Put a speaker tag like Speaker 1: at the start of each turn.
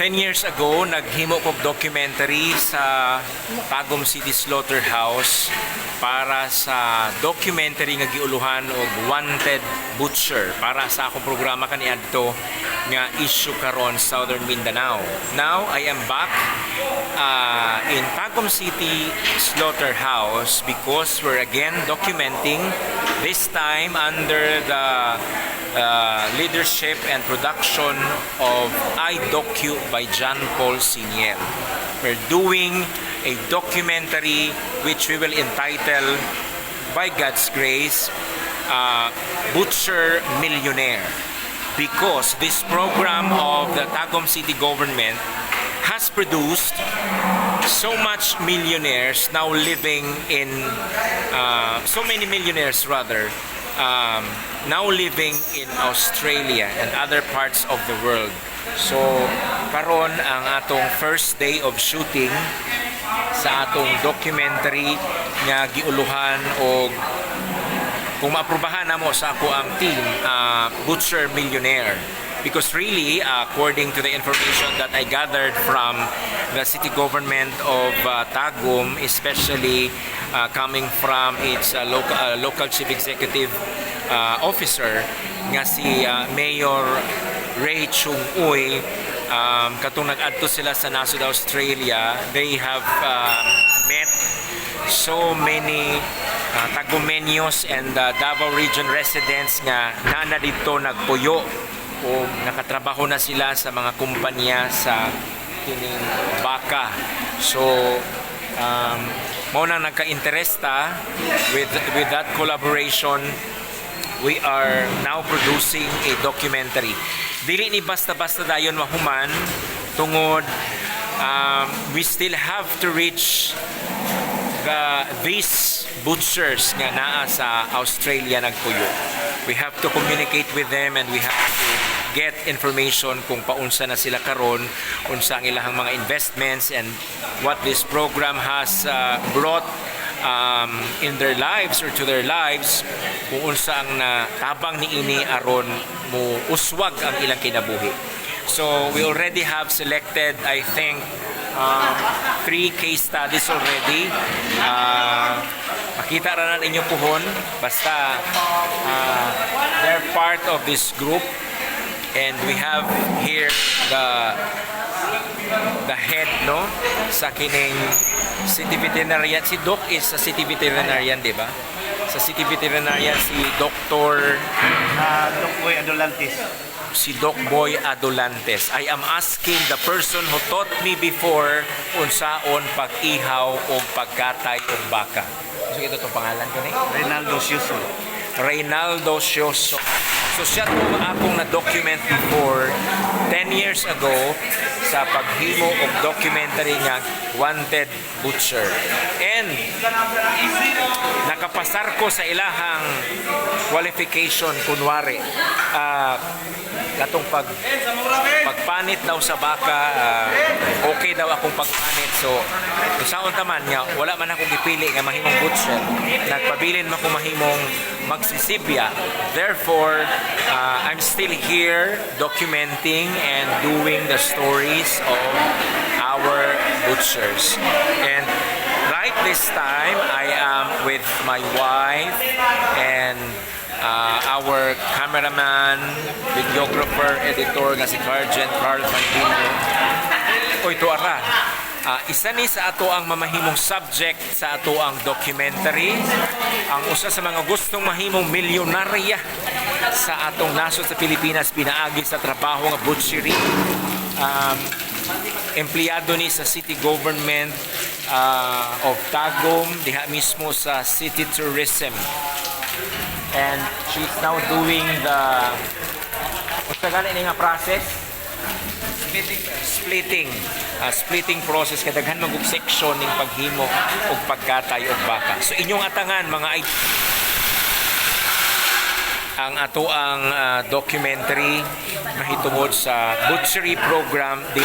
Speaker 1: 10 years ago, naghimo ko documentary sa Tagum City Slaughterhouse para sa documentary nga giuluhan og Wanted Butcher para sa akong programa kaniadto nga issue karon Southern Mindanao. Now, I am back uh, in Tagum City Slaughterhouse because we're again documenting this time under the uh, leadership and production of iDocu by John Paul Siniel. We're doing a documentary which we will entitle by God's grace uh, Butcher Millionaire because this program of the Tagum City government has produced so much millionaires now living in uh, so many millionaires rather um, now living in Australia and other parts of the world so karon ang atong first day of shooting sa atong documentary nga giuluhan og kung maaprubahan na mo sa ako ang team, uh, Butcher Millionaire. Because really, uh, according to the information that I gathered from the city government of uh, Tagum, especially uh, coming from its uh, local, uh, local chief executive uh, officer, nga si uh, Mayor Ray Chung Uy, um, katong nag-adto sila sa nasod Australia, they have uh, met so many uh, Tagumeños and uh, Davao Region residents nga nana dito nagpuyo o nakatrabaho na sila sa mga kumpanya sa kining baka. So, um, mao nang nagka-interesta with, with that collaboration we are now producing a documentary. Dili ni basta-basta dayon mahuman tungod um, we still have to reach the, these butchers nga naa sa Australia nagpuyo. We have to communicate with them and we have to get information kung paunsa na sila karon, unsa ang ilahang mga investments and what this program has uh, brought um, in their lives or to their lives kung unsa ang natabang ni ini aron mo uswag ang ilang kinabuhi. So we already have selected I think um, three case studies already. Uh, makita ra na ninyo puhon basta uh, they're part of this group and we have here the the head no sa kining city veterinarian si Doc is sa city veterinarian di ba sa city veterinarian si Dr.
Speaker 2: Ah, Tukboy Adolantis.
Speaker 1: si Doc Boy Adolantes. I am asking the person who taught me before unsaon pag-ihaw o pagkatay o baka. So ito to pangalan ko ni
Speaker 2: Reynaldo Siuso.
Speaker 1: Reynaldo Sioso. So siya to akong na-document before 10 years ago sa paghimo og documentary nga Wanted Butcher. And nakapasar ko sa ilahang qualification kunwari ah katong pag pagpanit daw sa baka ah, okay daw akong pagpanit so kung saon taman nga wala man akong gipili nga mahimong butcher nagpabilin man ko mahimong magsisibya therefore ah, I'm still here documenting and doing the stories of our butchers. And right this time I am with my wife and uh, our cameraman, videographer, editor nga si Sergeant Carl Pandino. O ito Ah, isa ni sa ato ang mamahimong subject sa ato ang documentary. Ang usa sa mga gustong mahimong milyonarya sa atong nasod sa Pilipinas pinaagi sa trabaho nga butchery. Um, empleyado ni sa city government uh, of Tagum, diha mismo sa city tourism and she's now doing the unsa gani ni nga process splitting. Splitting. Ah, splitting process. Kadaghan magug section ning paghimo og pagkatay og baka. So inyong atangan mga ang ato ang ah, documentary mahitungod sa butchery program di